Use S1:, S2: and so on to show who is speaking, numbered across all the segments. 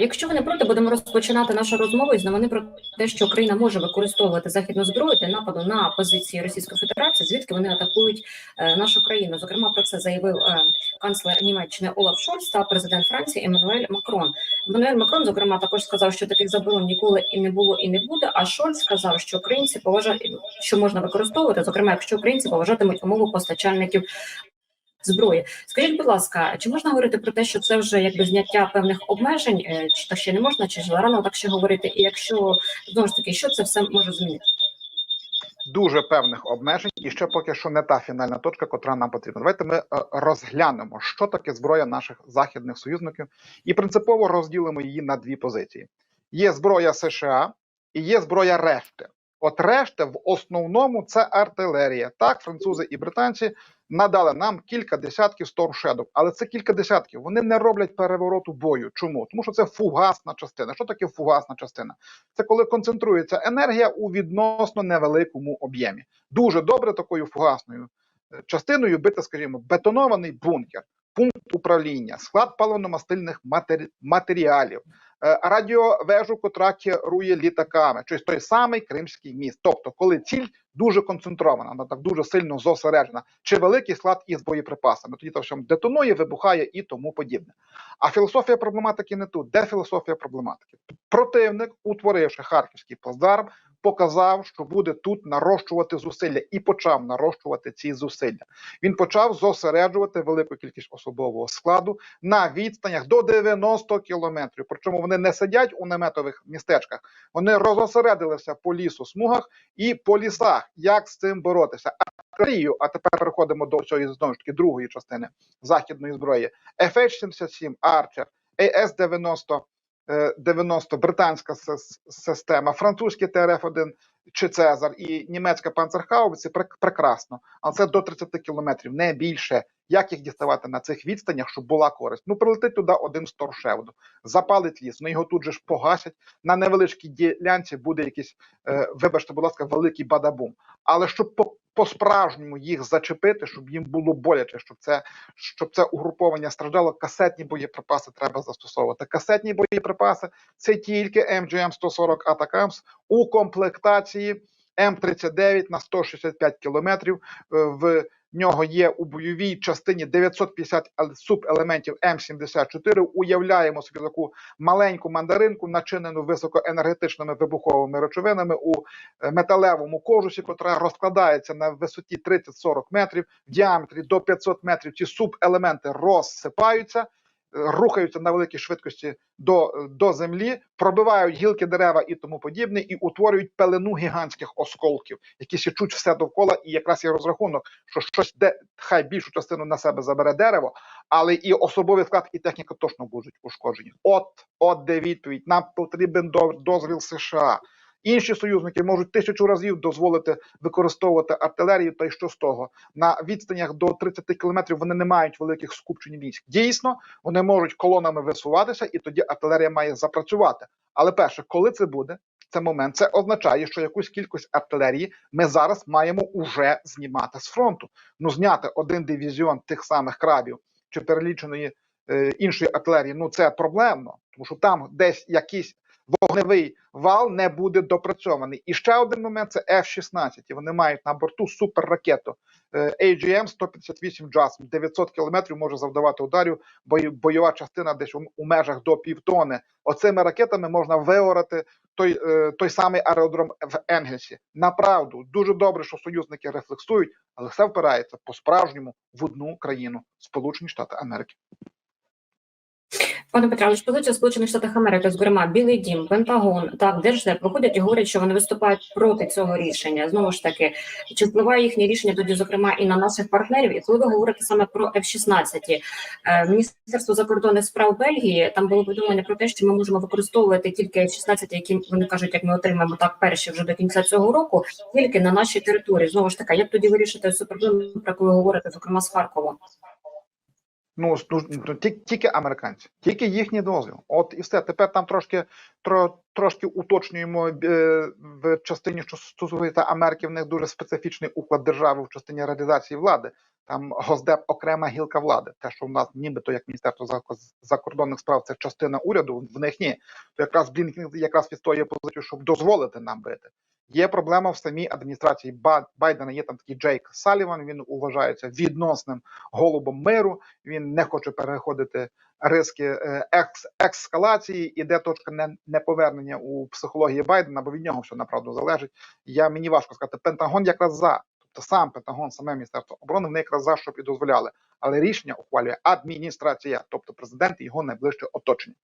S1: Якщо ви не проти, будемо розпочинати нашу розмову із новини про те, що Україна може використовувати західну зброю для нападу на позиції Російської Федерації, звідки вони атакують е, нашу країну. Зокрема, про це заявив е, канцлер Німеччини Олаф Шольц та президент Франції Еммануель Макрон. Еммануель Макрон, зокрема, також сказав, що таких заборон ніколи і не було, і не буде. А Шольц сказав, що українці поважають, що можна використовувати, зокрема, якщо українці поважатимуть умови постачальників зброї. Скажіть, будь ласка, чи можна говорити про те, що це вже якби зняття певних обмежень, е, чи так ще не можна, чи ж рано так ще говорити? І якщо знову ж таки, що це все може змінити?
S2: дуже певних обмежень, і ще поки що не та фінальна точка, котра нам потрібна. Давайте ми е, розглянемо, що таке зброя наших західних союзників, і принципово розділимо її на дві позиції: є зброя США і є зброя решти. От решта в основному це артилерія. Так, французи і британці надали нам кілька десятків Storm але це кілька десятків. Вони не роблять перевороту бою. Чому? Тому що це фугасна частина. Що таке фугасна частина? Це коли концентрується енергія у відносно невеликому об'ємі. Дуже добре такою фугасною е, частиною бити, скажімо, бетонований бункер, пункт управління, склад паливно-мастильних матері- матеріалів, радіовежу, котра керує літаками, чи той самий Кримський міст. Тобто, коли ціль дуже концентрована, вона так дуже сильно зосереджена, чи великий склад із боєприпасами, тоді то всьому детонує, вибухає і тому подібне. А філософія проблематики не тут. Де філософія проблематики? Противник, утворивши харківський плацдарм, показав, що буде тут нарощувати зусилля, і почав нарощувати ці зусилля. Він почав зосереджувати велику кількість особового складу на відстанях до 90 кілометрів. Причому вони не сидять у наметових містечках, вони розосередилися по лісу, смугах і по лісах. Як з цим боротися? Артилерію, а тепер переходимо до цієї знову ж таки другої частини західної зброї. FH-77 Archer, AS-90 е, 90 британська система, французький ТРФ-1 чи Цезар і німецька панцерхаубиці прек- прекрасно, але це до 30 кілометрів, не більше. Як їх діставати на цих відстанях, щоб була користь? Ну прилетить туди один сторшевду, запалить ліс, ну його тут же ж погасять. На невеличкій ділянці буде якийсь, е, вибачте, будь ласка, великий бадабум. Але щоб по-справжньому їх зачепити, щоб їм було боляче, щоб це щоб це угруповання страждало, касетні боєприпаси треба застосовувати. Касетні боєприпаси це тільки MGM 140 Атакамс у комплектації М39 на 165 кілометрів. Е, Нього є у бойовій частині 950 ел- субелементів М74. Уявляємо собі таку маленьку мандаринку, начинену високоенергетичними вибуховими речовинами у е, металевому кожусі, котра розкладається на висоті 30-40 метрів, в діаметрі до 500 метрів. Ці субелементи розсипаються, рухаються на великій швидкості до, до землі, пробивають гілки дерева і тому подібне, і утворюють пелену гігантських осколків, які січуть все довкола, і якраз є розрахунок, що щось де хай більшу частину на себе забере дерево, але і особовий склад, і техніка точно будуть ушкоджені. От, от де відповідь. Нам потрібен дозвіл США. Інші союзники можуть тисячу разів дозволити використовувати артилерію, та й що з того на відстанях до 30 кілометрів вони не мають великих скупчень військ. Дійсно, вони можуть колонами висуватися, і тоді артилерія має запрацювати. Але перше, коли це буде, це момент, це означає, що якусь кількість артилерії ми зараз маємо уже знімати з фронту. Ну, зняти один дивізіон тих самих крабів чи переліченої е, іншої артилерії, ну це проблемно, тому що там десь якийсь вогневий вал не буде допрацьований. І ще один момент це F-16. Вони мають на борту суперракету е, AGM-158 JASM. 900 кілометрів може завдавати ударів, бой- бойова частина десь у, межах до півтони. Оцими ракетами можна виорати той, е, той самий аеродром в Енгельсі. Направду, дуже добре, що союзники рефлексують, але все впирається по-справжньому в одну країну Сполучені Штати Америки.
S1: Пане ж позиція Сполучених Штатів Америки, зокрема, Білий Дім, Пентагон, так, Держдеп виходять і говорять, що вони виступають проти цього рішення. Знову ж таки, чи впливає їхнє рішення тоді, зокрема, і на наших партнерів? І коли ви говорите саме про F-16, е, Міністерство закордонних справ Бельгії там було повідомлення про те, що ми можемо використовувати тільки F-16, які вони кажуть, як ми отримаємо так перші вже до кінця цього року, тільки на нашій території. Знову ж таки, як тоді вирішити цю проблему, про яку ви говорите, зокрема з Харковом?
S2: Ну, ну, ну, ті- тільки американці, тільки їхній дозвіл. От і все. Тепер там трошки тро, трошки уточнюємо е, в частині, що стосується Америки, в них дуже специфічний уклад держави в частині реалізації влади. Там Госдеп окрема гілка влади. Те, що в нас нібито як Міністерство зак- закордонних справ, це частина уряду, в них ні. То якраз Блінкен якраз відстоює позицію, щоб дозволити нам бити. Є проблема в самій адміністрації Байдена. Є там такий Джейк Саліван. Він вважається відносним голубом миру. Він не хоче переходити риски е, екс ескалації. Іде точка не, неповернення у психології Байдена, бо від нього все направду залежить. Я мені важко сказати. Пентагон якраз за. Тобто сам Пентагон, саме міністерство оборони, вони якраз за і дозволяли. Але рішення ухвалює адміністрація, тобто президент і його найближче оточення.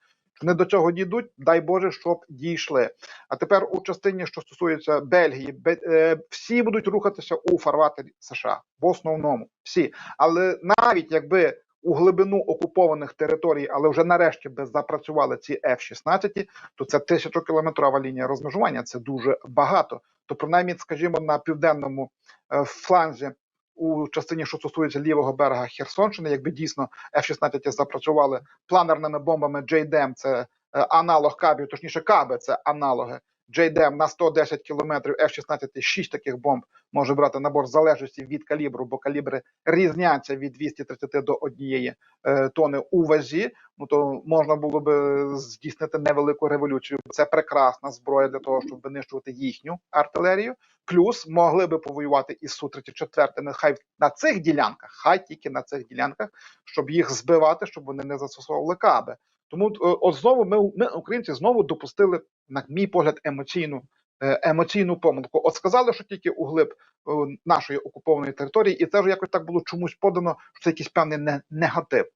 S2: Вони до цього дійдуть, дай Боже, щоб дійшли. А тепер у частині, що стосується Бельгії, е, всі будуть рухатися у фарватері США в основному. Всі, але навіть якби у глибину окупованих територій, але вже нарешті би запрацювали ці F-16, то це тисячокілометрова лінія розмежування. Це дуже багато. То принаймні, скажімо, на південному е, фланзі. У частині, що стосується лівого берега Херсонщини, якби дійсно F-16 запрацювали планерними бомбами JDM, це е, аналог кабів, точніше каби, це аналоги JDM на 110 кілометрів, F-16 6 таких бомб може брати набор в залежності від калібру, бо калібри різняться від 230 до однієї е, тони у вазі. Ну то можна було би здійснити невелику революцію. Це прекрасна зброя для того, щоб винищувати їхню артилерію. Плюс могли би повоювати із су 34 хай на цих ділянках, хай тільки на цих ділянках, щоб їх збивати, щоб вони не застосовували каби. Тому е, от знову ми, ми, українці, знову допустили, на мій погляд, емоційну е, емоційну помилку. От сказали, що тільки у глиб е, нашої окупованої території, і це вже якось так було чомусь подано, що це якийсь певний не, негатив.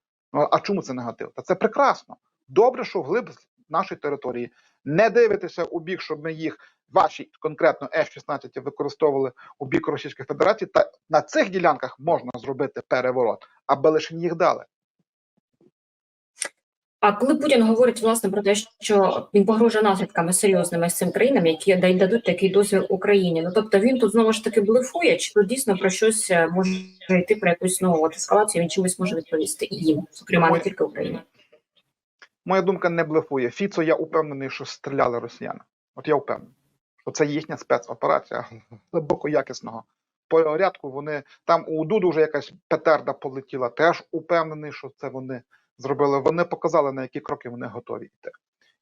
S2: А чому це негатив? Та це прекрасно. Добре, що вглиб нашої території не дивитися у бік, щоб ми їх ваші конкретно F-16 використовували у бік Російської Федерації. Та на цих ділянках можна зробити переворот, аби лише їх дали.
S1: А коли Путін говорить власне про те, що він погрожує наслідками серйозними з цим країнам, які дадуть такий дозвіл Україні, ну тобто він тут знову ж таки блефує, чи тут дійсно про щось е, може йти про якусь нову ескалацію, він чимось може відповісти і їм, зокрема не тільки Україні.
S2: Моя думка не блефує. Фіцо, я упевнений, що стріляли росіяни. От я впевнений, що це їхня спецоперація глибоко якісного порядку. Вони там у Дуду вже якась петерда полетіла. Теж упевнений, що це вони зробили. Вони показали на які кроки вони готові йти.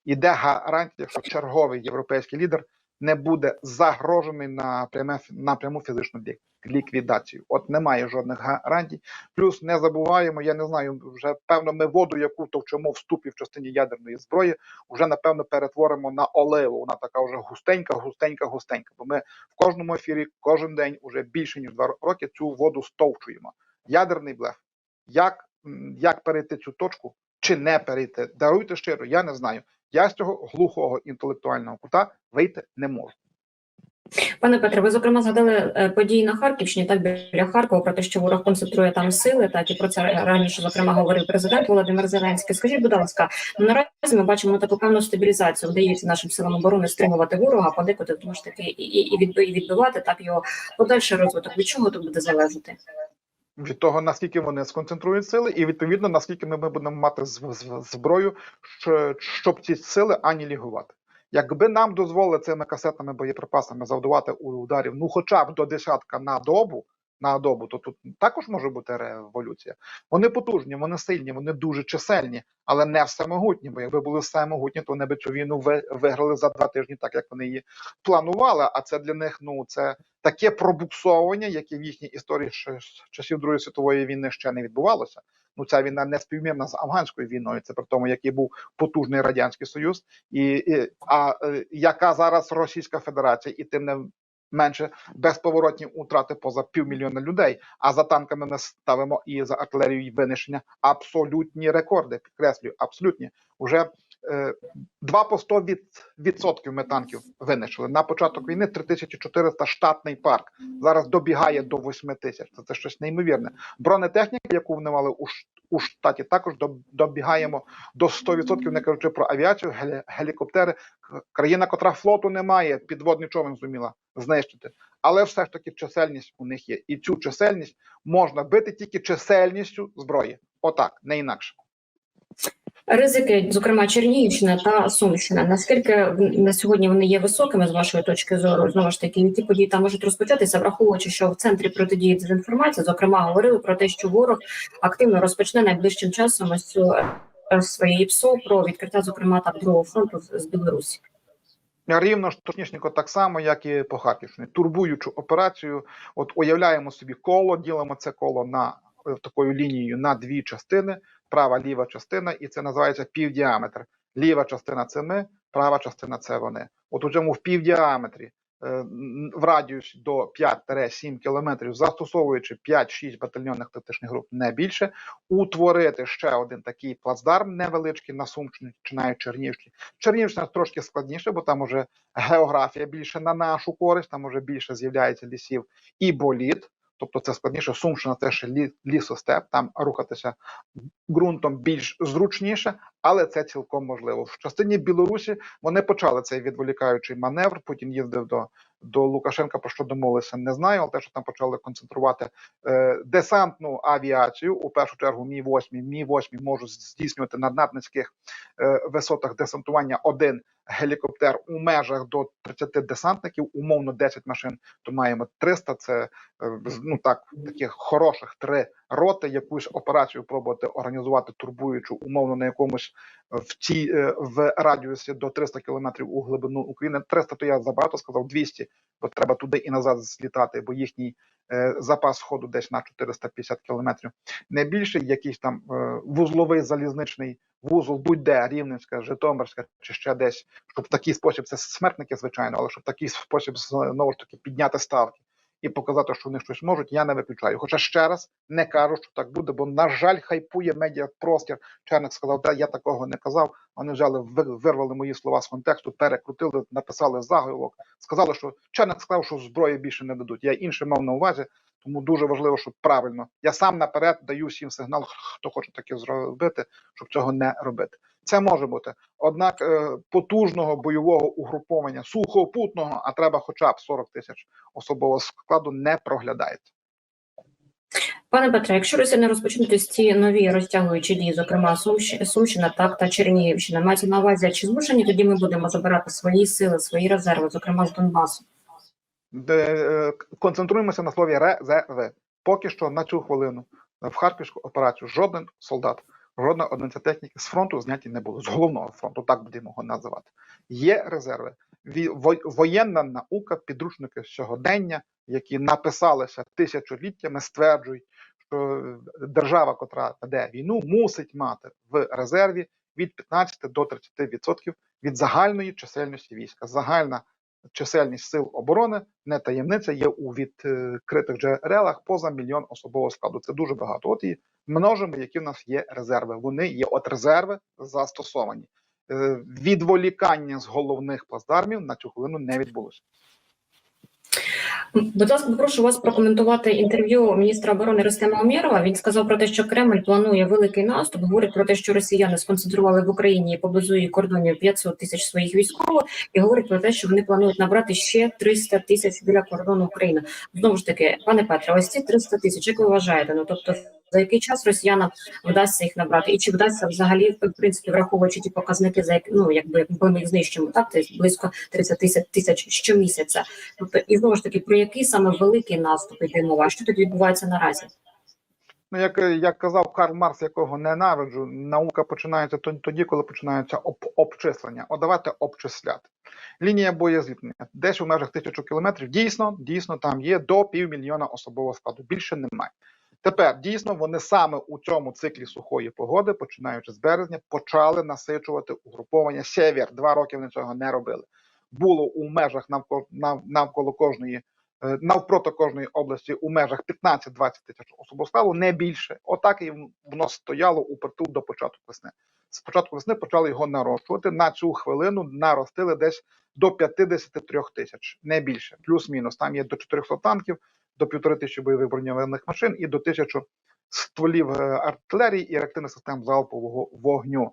S2: Іде гарантія, що черговий європейський лідер не буде загрожений на пряме на пряму фізичну ліквідацію. От немає жодних гарантій. Плюс не забуваємо, я не знаю, вже певно, ми воду, яку товчемо в ступі в частині ядерної зброї, вже напевно перетворимо на оливу. Вона така вже густенька, густенька, густенька. Бо ми в кожному ефірі кожен день уже більше ніж два роки цю воду стовчуємо. Ядерний блеф. Як, як перейти цю точку чи не перейти? Даруйте щиро, я не знаю. Я з цього глухого інтелектуального кута вийти не можу.
S1: Пане Петре, ви зокрема згадали е, події на Харківщині, так біля Харкова, про те, що ворог концентрує там сили, так і про це раніше зокрема говорив президент Володимир Зеленський. Скажіть, будь ласка, ну, наразі ми бачимо таку певну стабілізацію. Вдається нашим силам оборони стримувати ворога, подекуди тому ж таки і, і, відбивати так його подальший розвиток. Від чого тут буде залежати?
S2: Від того, наскільки вони сконцентрують сили, і відповідно наскільки ми, будемо мати зброю, щоб ці сили анілігувати. Якби нам дозволили цими касетними боєприпасами завдавати ударів, ну хоча б до десятка на добу, на добу, то тут також може бути революція. Вони потужні, вони сильні, вони дуже чисельні, але не всемогутні. Бо якби були всемогутні, то вони би цю війну ви- виграли за два тижні, так як вони її планували. А це для них ну це таке пробуксовування, яке в їхній історії з часів Другої світової війни ще не відбувалося. Ну ця війна не співмірна з афганською війною. Це при тому, який був потужний радянський союз, і, і а е, яка зараз Російська Федерація, і тим не менше безповоротні утрати поза півмільйона людей. А за танками ми ставимо і за артилерією винищення абсолютні рекорди. Підкреслюю, абсолютні. Уже 2 по 100 від, відсотків ми танків винищили. На початок війни 3400 штатний парк. Зараз добігає до 8 тисяч. Це, це щось неймовірне. Бронетехніка, яку вони мали у, у штаті, також доб- добігаємо до 100%, не кажучи про авіацію, гелі- гелікоптери. Країна, котра флоту не має, підводний човен зуміла знищити. Але все ж таки чисельність у них є. І цю чисельність можна бити тільки чисельністю зброї. Отак, не інакше.
S1: Ризики, зокрема Чернігівщина та Сумщина. Наскільки на сьогодні вони є високими з вашої точки зору? Знову ж таки, які події там можуть розпочатися, враховуючи, що в центрі протидії дезінформації, зокрема, говорили про те, що ворог активно розпочне найближчим часом ось цю е, своє ПСО про відкриття, зокрема так другого фронту з Білорусі.
S2: Рівно ж точнісінько так само, як і по Харківщині. Турбуючу операцію. От уявляємо собі коло, ділимо це коло на такою лінією на дві частини: права, ліва частина, і це називається півдіаметр. Ліва частина це ми, права частина це вони. От у цьому в півдіаметрі е, в радіусі до 5-7 кілометрів, застосовуючи 5-6 батальйонних тактичних груп, не більше, утворити ще один такий плацдарм невеличкий на Сумщині чи навіть Чернігівщині. Чернігівщина трошки складніше, бо там уже географія більше на нашу користь, там уже більше з'являється лісів і боліт. Тобто це складніше. Сумщина це ще лі- лісостеп, там рухатися ґрунтом більш зручніше, але це цілком можливо. В частині Білорусі вони почали цей відволікаючий маневр. Путін їздив до, до Лукашенка, про що домовилися, не знаю, але те, що там почали концентрувати е, десантну авіацію, у першу чергу Мі 8 Мі 8 можуть здійснювати на наднизьких е, висотах десантування один гелікоптер у межах до 30 десантників, умовно 10 машин, то маємо 300, Це е, ну так таких хороших три роти, якусь операцію пробувати організувати турбуючу умовно на якомусь е, в цій е, в радіусі до 300 кілометрів у глибину України. 300 то я забагато сказав 200, бо треба туди і назад злітати, бо їхній е, запас ходу десь на 450 кілометрів. Не більше якийсь там е, вузловий залізничний вузол, будь-де Рівненська, Житомирська чи ще десь, щоб в такий спосіб це смертники, звичайно, але щоб в такий спосіб знову ж таки підняти ставки і показати, що вони щось можуть, я не виключаю. Хоча ще раз не кажу, що так буде, бо на жаль, хайпує медіапростір. Черник сказав, та я такого не казав. Вони взяли, ви- вирвали мої слова з контексту, перекрутили, написали заголовок. Сказали, що Черник сказав, що зброї більше не дадуть. Я інше мав на увазі. Тому дуже важливо, щоб правильно. Я сам наперед даю всім сигнал, хто хоче таке зробити, щоб цього не робити. Це може бути. Однак е, потужного бойового угруповання сухопутного, а треба хоча б 40 тисяч особового складу, не проглядається.
S1: Пане Петре, якщо не розпочнуть ці нові розтягуючі дії, зокрема Сумщ- Сумщина, так та Чернігівщина, мається на увазі, чи змушені тоді ми будемо забирати свої сили, свої резерви, зокрема з Донбасу?
S2: Де, е, концентруємося на слові резерви. Поки що на цю хвилину в харківську операцію жоден солдат, жодна одиниця техніки з фронту зняті не було. З головного фронту, так будемо його називати. Є резерви. Воєнна наука, підручники сьогодення, які написалися тисячоліттями, стверджують, що держава, котра веде війну, мусить мати в резерві від 15 до 30% відсотків від загальної чисельності війська. Загальна чисельність сил оборони не таємниця є у відкритих джерелах поза мільйон особового складу. Це дуже багато. От і множимо, які в нас є резерви. Вони є от резерви застосовані. Е, Відволікання з головних плацдармів на цю хвилину не відбулося.
S1: Будь ласка, попрошу вас прокоментувати інтерв'ю міністра оборони Рустема Умєрова. Він сказав про те, що Кремль планує великий наступ. Говорить про те, що росіяни сконцентрували в Україні поблизу її кордонів 500 тисяч своїх військових, і говорить про те, що вони планують набрати ще 300 тисяч біля кордону України. Знову ж таки, пане Петре, ось ці 300 тисяч, як ви вважаєте? Ну тобто. За який час росіянам вдасться їх набрати, і чи вдасться взагалі в принципі враховуючи ті показники, за як ну якби ми їх знищимо, так це близько 30 тисяч тисяч щомісяця. Тобто, і знову ж таки, про який саме великий наступ йде мова? Що тут відбувається наразі?
S2: Ну, як, як казав Карл Марс, якого ненавиджу, наука починається тоді, коли починаються об, обчислення. О, давайте обчисляти. Лінія боєзлітнення десь у межах тисячу кілометрів. Дійсно, дійсно, там є до півмільйона особового складу. Більше немає. Тепер дійсно вони саме у цьому циклі сухої погоди, починаючи з березня, почали насичувати угруповання север. Два роки вони цього не робили. Було у межах навколо навколо кожної е, навпроти кожної області у межах 15-20 тисяч особового складу, не більше. Отак і воно стояло у притул до початку весни. З початку весни почали його нарощувати. На цю хвилину наростили десь до 53 тисяч, не більше, плюс-мінус. Там є до 400 танків, до півтори тисячі бойових броньованих машин і до тисячі стволів е, артилерії і реактивних систем залпового вогню.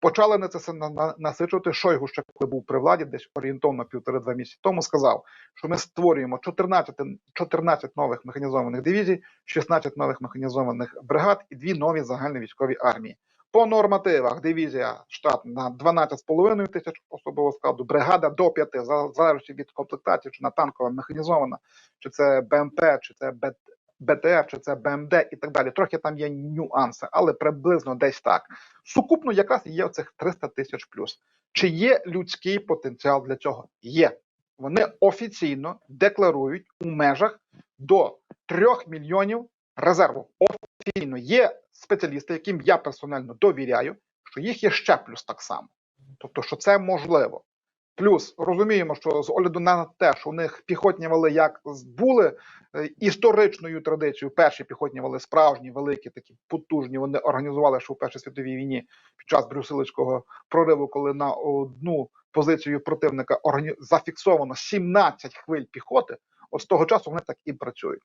S2: Почали на це насичувати. Шойгу ще коли був при владі, десь орієнтовно півтори-два місяці тому сказав, що ми створюємо 14, 14 нових механізованих дивізій, 16 нових механізованих бригад і дві нові загальні військові армії. По нормативах дивізія штат на 12,5 тисяч особового складу, бригада до 5, за- залежно від комплектації, чи на танкова механізована, чи це БМП, чи це БТР, чи це БМД і так далі. Трохи там є нюанси, але приблизно десь так. Сукупно якраз є оцих 300 тисяч плюс. Чи є людський потенціал для цього? Є. Вони офіційно декларують у межах до 3 мільйонів резерву. Офіційно є спеціалісти, яким я персонально довіряю, що їх є ще плюс так само. Тобто, що це можливо. Плюс розуміємо, що з огляду на те, що у них піхотні вали як були е, історичною традицією, перші піхотні вали справжні, великі, такі потужні. Вони організували ще у Першій світовій війні під час Брюсилицького прориву, коли на одну позицію противника зафіксовано 17 хвиль піхоти. От з того часу вони так і працюють.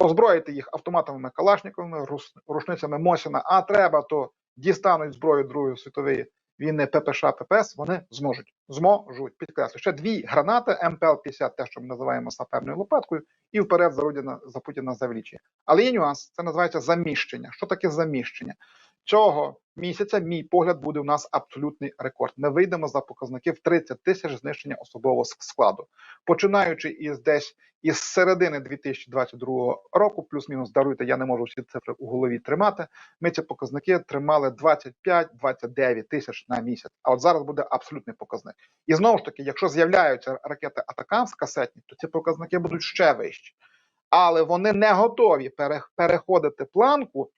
S2: Озброїти їх автоматами Калашниковими, рушницями Мосіна, а треба, то дістануть зброю Другої світової війни ППШ, ППС, вони зможуть. Зможуть, підкреслю. Ще дві гранати МПЛ-50, те, що ми називаємо саперною лопаткою, і вперед за Рудіна, за Путіна за влічі. Але є нюанс, це називається заміщення. Що таке заміщення? Цього місяця, мій погляд, буде у нас абсолютний рекорд. Ми вийдемо за показники в 30 тисяч знищення особового складу. Починаючи із десь із середини 2022 року, плюс-мінус даруйте, я не можу всі цифри у голові тримати. Ми ці показники тримали 25-29 тисяч на місяць. А от зараз буде абсолютний показник. І знову ж таки, якщо з'являються ракети Атакамс касетні, то ці показники будуть ще вищі. Але вони не готові переходити планку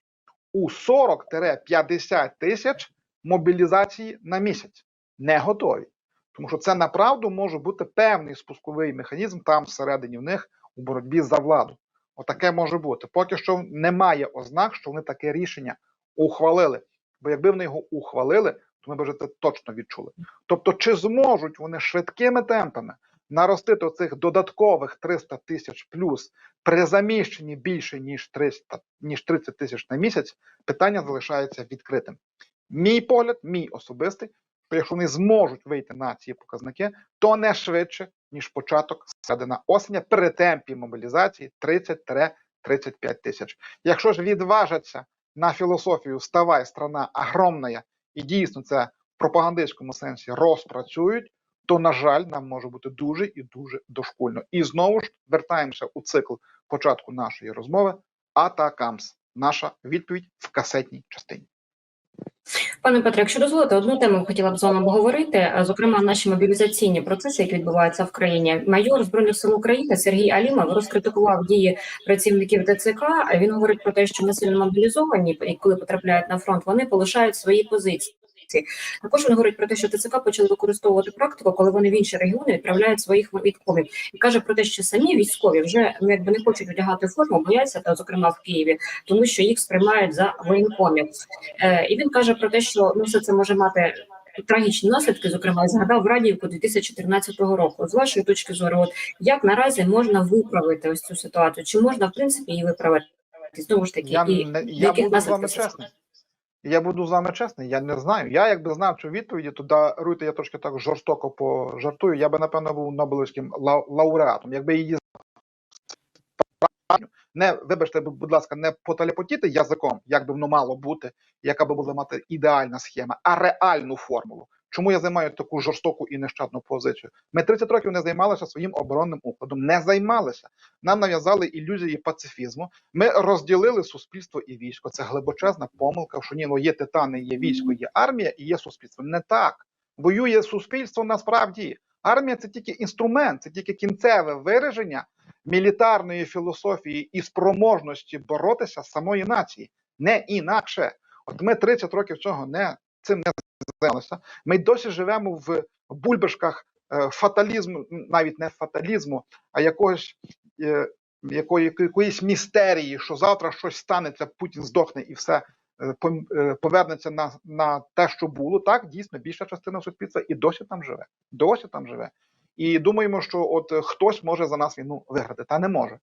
S2: у 40-50 тисяч мобілізації на місяць. Не готові. Тому що це направду може бути певний спусковий механізм там всередині в них у боротьбі за владу. Отаке може бути. Поки що немає ознак, що вони таке рішення ухвалили. Бо якби вони його ухвалили, то ми б вже це точно відчули. Тобто, чи зможуть вони швидкими темпами наростити оцих додаткових 300 тисяч плюс при заміщенні більше ніж 300, ніж 30 тисяч на місяць, питання залишається відкритим. Мій погляд, мій особистий, що якщо вони зможуть вийти на ці показники, то не швидше, ніж початок середина осені при темпі мобілізації 30-35 тисяч. Якщо ж відважаться на філософію «ставай, страна огромна» і дійсно це в пропагандистському сенсі розпрацюють, то, на жаль, нам може бути дуже і дуже дошкульно. І знову ж вертаємося у цикл початку нашої розмови. Атакамс. Наша відповідь в касетній частині.
S1: Пане Петре, якщо дозволите, одну тему хотіла б з вами обговорити. Зокрема, наші мобілізаційні процеси, які відбуваються в країні. Майор збройних сил України Сергій Алімов розкритикував дії працівників ТЦК. Він говорить про те, що насильно мобілізовані, і коли потрапляють на фронт, вони полишають свої позиції. Також він говорить про те, що ТЦК почали використовувати практику, коли вони в інші регіони відправляють своїх військових. І каже про те, що самі військові вже ну, якби не хочуть одягати форму, бояться та зокрема в Києві, тому що їх сприймають за воєнкомів. Е, і він каже про те, що ну все це може мати трагічні наслідки. Зокрема, згадав Радіївку 2014 року. З вашої точки зору, от як наразі можна виправити ось цю ситуацію? Чи можна в принципі її виправити? Знову ж таки,
S2: Я,
S1: і
S2: я
S1: яких
S2: буду з вами Я буду з вами чесний, я не знаю. Я якби знав цю відповіді, то даруйте, я трошки так жорстоко пожартую. Я би, напевно, був Нобелівським лауреатом. Якби її не, вибачте, будь ласка, не поталепотіти язиком, як би воно мало бути, яка би була мати ідеальна схема, а реальну формулу. Чому я займаю таку жорстоку і нещадну позицію? Ми 30 років не займалися своїм оборонним укладом, не займалися. Нам нав'язали ілюзії пацифізму. Ми розділили суспільство і військо. Це глибочезна помилка. Що ні, ну є титани, є військо, є армія і є суспільство. Не так воює суспільство насправді. Армія це тільки інструмент, це тільки кінцеве вираження мілітарної філософії і спроможності боротися з самої нації, не інакше. От ми 30 років цього не цим не займалися. Ми досі живемо в бульбашках е, фаталізму, навіть не фаталізму, а якогось е, якої, якоїсь містерії, що завтра щось станеться, Путін здохне і все е, повернеться на, на те, що було. Так, дійсно, більша частина суспільства і досі там живе. Досі там живе. І думаємо, що от хтось може за нас війну виграти, та не може.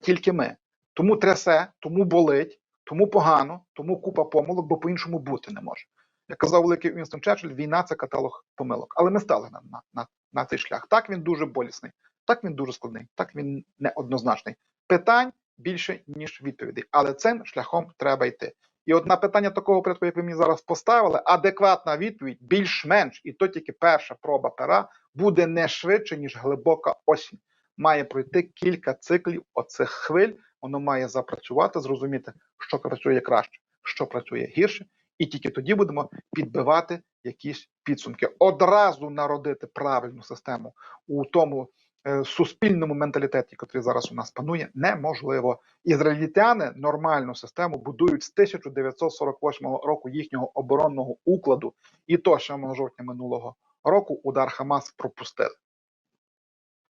S2: Тільки ми. Тому трясе, тому болить, тому погано, тому купа помилок, бо по-іншому бути не може. Як казав великий Вінстон Черчилль, війна це каталог помилок. Але ми стали на, на, на, на цей шлях. Так він дуже болісний, так він дуже складний, так він неоднозначний. Питань більше, ніж відповідей. Але цим шляхом треба йти. І от на питання такого порядку, як ви мені зараз поставили, адекватна відповідь більш-менш, і то тільки перша проба пера буде не швидше, ніж глибока осінь. Має пройти кілька циклів оцих хвиль, воно має запрацювати, зрозуміти, що працює краще, що працює гірше, і тільки тоді будемо підбивати якісь підсумки. Одразу народити правильну систему у тому е, суспільному менталітеті, який зараз у нас панує, неможливо. Ізраїльтяни нормальну систему будують з 1948 року їхнього оборонного укладу, і то 7 жовтня минулого року удар Хамас пропустили.